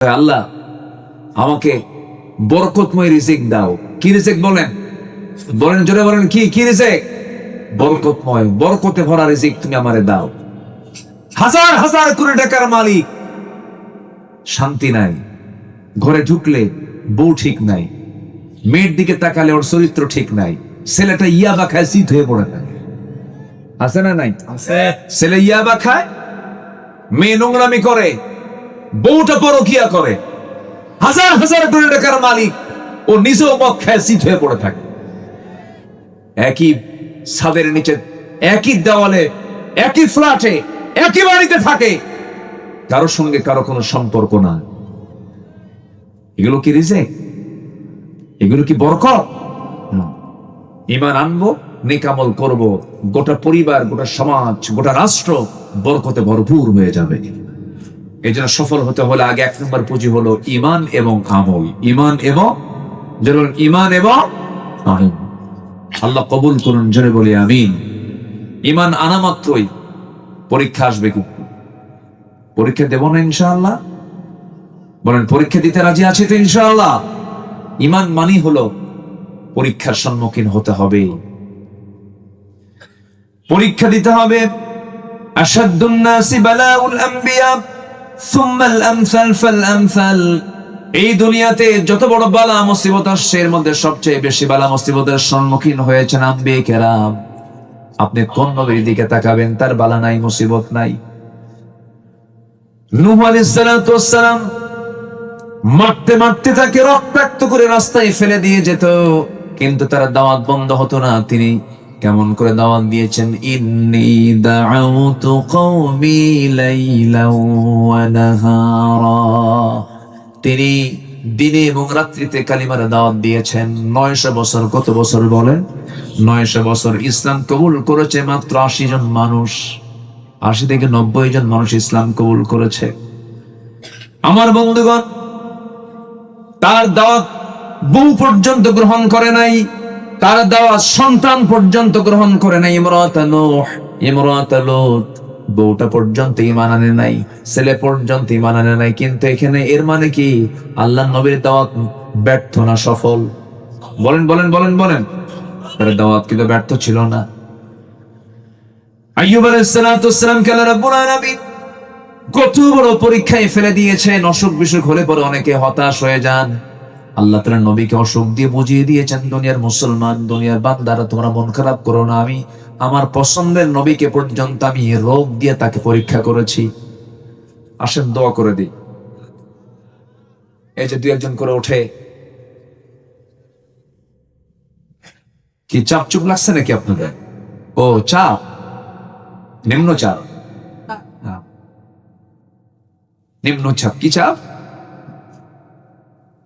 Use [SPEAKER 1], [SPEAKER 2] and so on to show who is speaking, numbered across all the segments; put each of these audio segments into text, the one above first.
[SPEAKER 1] আল্লাহ আমাকে বরকতময় রিজিক দাও। কি রিজিক বলেন? বলেন জোরে বলেন কি কি রিজিক? বরকতময় বরকতে ভরা রিজিক তুমি আমারে দাও। হাজার হাজার কোটি টাকার মালিক। শান্তি নাই। ঘরে ঢুকলে বউ ঠিক নাই। মেয়ের দিকে তাকালে ওর চরিত্র ঠিক নাই। ছেলেটা ইয়াবা খায় শীত হয়ে পড়ে থাকে। আছে না নাই? ছেলে ইয়াবা খায় মেয়ে নোংরামি করে। বউটা পরকিয়া করে। হাজার হাজার কোটি টাকার মালিক, ও নিজেও মদ শীত হয়ে পড়ে থাকে। একই ছাদের নিচে, একই দেওয়ালে, একই ফ্ল্যাটে, একই বাড়িতে থাকে। কারোর সঙ্গে কারও কোনো সম্পর্ক না। এগুলো কি রিজে এগুলো কি বরকত? না। ইমান আনব নেকামল করব, গোটা পরিবার, গোটা সমাজ, গোটা রাষ্ট্র বরকতে ভরপুর হয়ে যাবে। এই জন্য সফল হতে হলে আগে এক নম্বর পুঁজি হলো ইমান এবং আমল। ইমান এবং যেমন ইমান এবং আমল। আল্লাহ কবুল করুন, জোরে বলি, আমিন। ইমান আনা মাত্রই পরীক্ষা আসবে কিন্তু। পরীক্ষা দেব না, ইনশাআল্লাহ? বলেন, পরীক্ষা দিতে রাজি আছে তো, ইনশাআল্লাহ? ইমান মানি হলো পরীক্ষার সম্মুখীন হতে হবে। পরীক্ষা দিতে হবে। আসাদুন্নাসি বালাউল আম্বিয়া। সুম্মাল আমসাল ফাল আমসাল। এই দুনিয়াতে যত বড় বালা মুসিবত আসছে, এর মধ্যে সবচেয়ে বেশি বালা মুসিবতের সম্মুখীন হয়েছেন আম্বিয়ে কেরাম। আপনি কোন নবীর দিকে তাকাবেন? তার বালা নাই, মুসিবত নাই। নূহ আলাইহিস সালাতু ওয়াস সালাম মারতে মারতে তাকে রক্তাক্ত করে রাস্তায় ফেলে দিয়ে যেত, কিন্তু তার দাওয়াত বন্ধ হতো না। তিনি কেমন করে দাওয়াত দিয়েছেন? ইন্নি দাউতু কওমি লাইলাও ওয়া নাহারা। তিনি দিনে এবং রাত্রিতে কালিমার দাওয়াত দিয়েছেন। নয়শো বছর কত বছর বলেন নয়শো বছর ইসলাম কবুল করেছে মাত্র আশি জন মানুষ। আশি থেকে নব্বই জন মানুষ ইসলাম কবুল করেছে। আমার বন্ধুগণ, তার দাওয়াত বহু পর্যন্ত গ্রহণ করে নাই। তার দাওয়াত সন্তান পর্যন্ত গ্রহণ করে নাই ইমরাত নূহ। ইমরাত লূত। বউটা পর্যন্ত ইমান আনে নাই, ছেলে পর্যন্ত ইমান আনে নাই, কিন্তু এখানে এর মানে কি? আল্লাহ নবীর দাওয়াত ব্যর্থ না সফল? বলেন বলেন বলেন বলেন। তার দাওয়াত কিন্তু ব্যর্থ ছিল না। আইয়ুব আলাইহিস সালাতু ওয়াস সালাম কে আল্লাহ রাব্বুল আলামিন কত বড় পরীক্ষায় ফেলে দিয়েছেন অসুখ বিসুখ হলে পরে অনেকে হতাশ হয়ে যান। আল্লাহ তালা নবীকে অসুখ দিয়ে বুঝিয়ে দিয়েছেন দুনিয়ার মুসলমান দুনিয়ার বান্দারা তোমরা মন খারাপ করো না আমি আমার পছন্দের নবীকে পর্যন্ত আমি রোগ দিয়ে তাকে পরীক্ষা করেছি। আসেন দোয়া করে দিই। এই যে দুই একজন করে ওঠে। কি চাপ চুপ লাগছে নাকি আপনাদের? ও চাপ? নিম্ন চাপ। নিম্ন চাপ কি চাপ?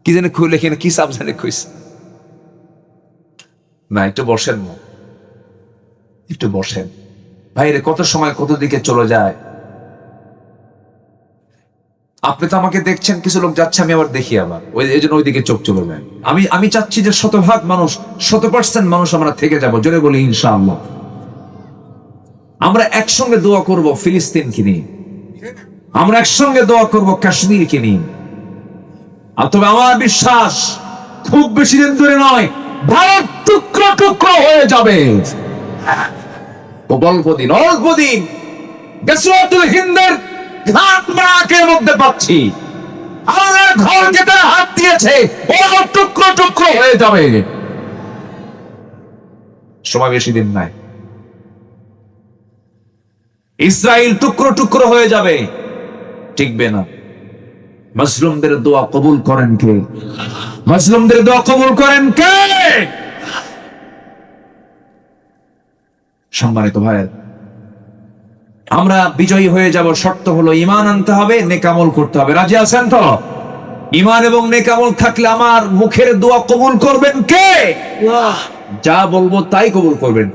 [SPEAKER 1] কি জানে খুলে কিনা কি চাপ জানে খুঁজ না, একটু বসেন একটু বসেন। ভাইরে কত সময়, কত দিকে চলে যায়? আপনি তো আমাকে দেখছেন, কিছু লোক যাচ্ছে, আমি আবার দেখি আবার। ওই এই জন্য ওইদিকে চোখ চলে যায়। আমি আমি চাচ্ছি যে শতভাগ মানুষ শত পার্সেন্ট মানুষ আমরা থেকে যাব, জোরে বলি ইনশাআল্লাহ। আমরা একসঙ্গে দোয়া করব ফিলিস্তিনকে নিয়ে। আমরা একসঙ্গে দোয়া করব কাশ্মীরকে নিয়ে। তবে আমার বিশ্বাস খুব বেশি দিন ধরে নয় ভারত টুকরো টুকরো হয়ে যাবে। অল্প দিন অল্প দিন হিন্দের মধ্যে পাচ্ছি। ঘরকে তারা হাত দিয়েছে ওরা টুকরো টুকরো হয়ে যাবে। সময় বেশি দিন নাই। ইসরায়েল টুকরো টুকরো হয়ে যাবে, টিকবে না। মুসলিমদের দোয়া কবুল করেন কে? মুসলিমদের দোয়া কবুল করেন কে? সম্মানিত ভাই আমরা বিজয়ী হয়ে যাব শর্ত হলো ইমান আনতে হবে নেকামল করতে হবে। রাজি আছেন তো? ইমান এবং নেকামল থাকলে আমার মুখের দোয়া কবুল করবেন কে? যা বলব তাই কবুল করবেন।